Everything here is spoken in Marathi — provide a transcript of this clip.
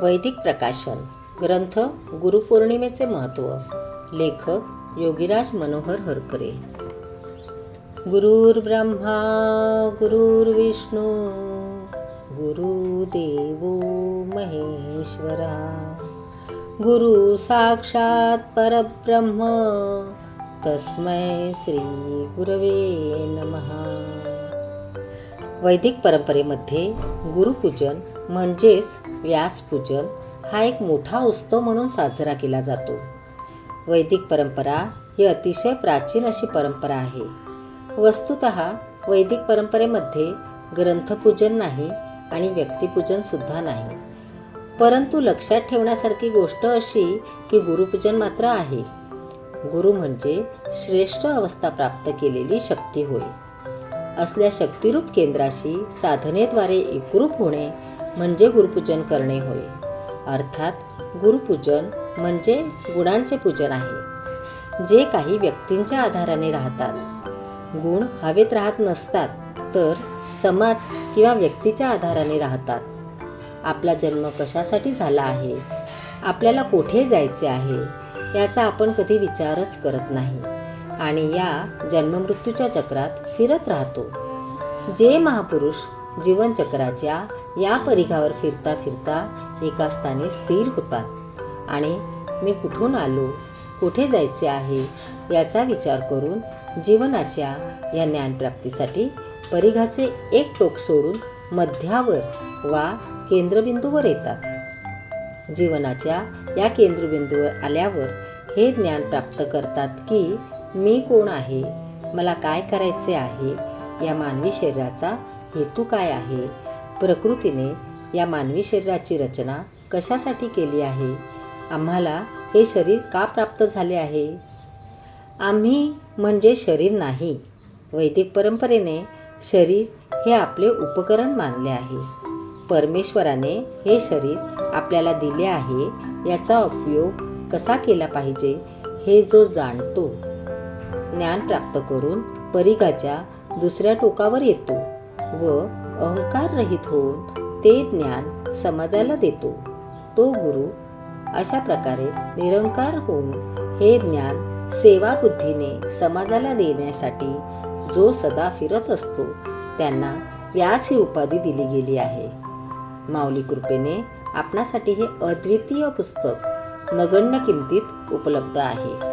वैदिक प्रकाशन ग्रंथ गुरुपौर्णिमेचे महत्त्व लेखक योगीराज मनोहर हरकरे. गुरुर्ब्रह्मा गुरुर्विष्णू गुरुदेवो महेश्वरा. गुरु साक्षात परब्रह्म तस्मै श्री गुरवे नमः. वैदिक परंपरेमध्ये गुरुपूजन म्हणजेच व्यासपूजन हा एक मोठा उत्सव म्हणून साजरा केला जातो. वैदिक परंपरा ही अतिशय प्राचीन अशी परंपरा आहे. वस्तुत वैदिक परंपरेमध्ये ग्रंथपूजन नाही आणि व्यक्तिपूजन सुद्धा नाही. परंतु लक्षात ठेवण्यासारखी गोष्ट अशी की गुरुपूजन मात्र आहे. गुरु म्हणजे श्रेष्ठ अवस्था प्राप्त केलेली शक्ती होय. असल्या शक्तिरूप केंद्राशी साधनेद्वारे एकरूप होणे म्हणजे गुरुपूजन करणे होय. अर्थात गुरुपूजन म्हणजे गुणांचे पूजन आहे. जे काही व्यक्तींच्या आधाराने राहतात गुण हवेत राहत नसतात तर समाज किंवा व्यक्तीच्या आधाराने राहतात. आपला जन्म कशासाठी झाला आहे? आपल्याला कोठे जायचे आहे? याचा आपण कधी विचारच करत नाही आणि या जन्ममृत्यूच्या चक्रात फिरत राहतो. जे महापुरुष जीवनचक्राच्या या परिघावर फिरता फिरता एका स्थानी स्थिर होतात. आणि मी कुठून आलो कुठे जायचे आहे याचा विचार करून जीवनाच्या या ज्ञानप्राप्तीसाठी परिघाचे एक टोक सोडून मध्यावर वा केंद्रबिंदूवर येतात. जीवनाच्या या केंद्रबिंदूवर आल्यावर हे ज्ञान प्राप्त करतात की मी कोण आहे मला काय करायचे आहे या मानवी शरीराचा हेतू काय आहे प्रकृतीने या मानवी शरीराची रचना कशासाठी केली आहे? आम्हाला हे शरीर का प्राप्त झाले आहे? आम्ही म्हणजे शरीर नाही. वैदिक परंपरेने शरीर हे आपले उपकरण मानले आहे. परमेश्वराने हे शरीर आपल्याला दिले आहे याचा उपयोग कसा केला पाहिजे हे जो जाणतो. ज्ञान प्राप्त करून परिघाच्या दुसऱ्या टोकावर येतो व अहंकार रहित होऊन ते ज्ञान समाजाला देतो. तो गुरु अशा प्रकारे निरंकार होऊन हे ज्ञान सेवा बुद्धीने समाजाला देण्यासाठी जो सदा फिरत असतो त्यांना व्यास ही उपाधी दिली गेली आहे. माऊली कृपेने आपणासाठी हे अद्वितीय पुस्तक नगण्य किमतीत उपलब्ध आहे.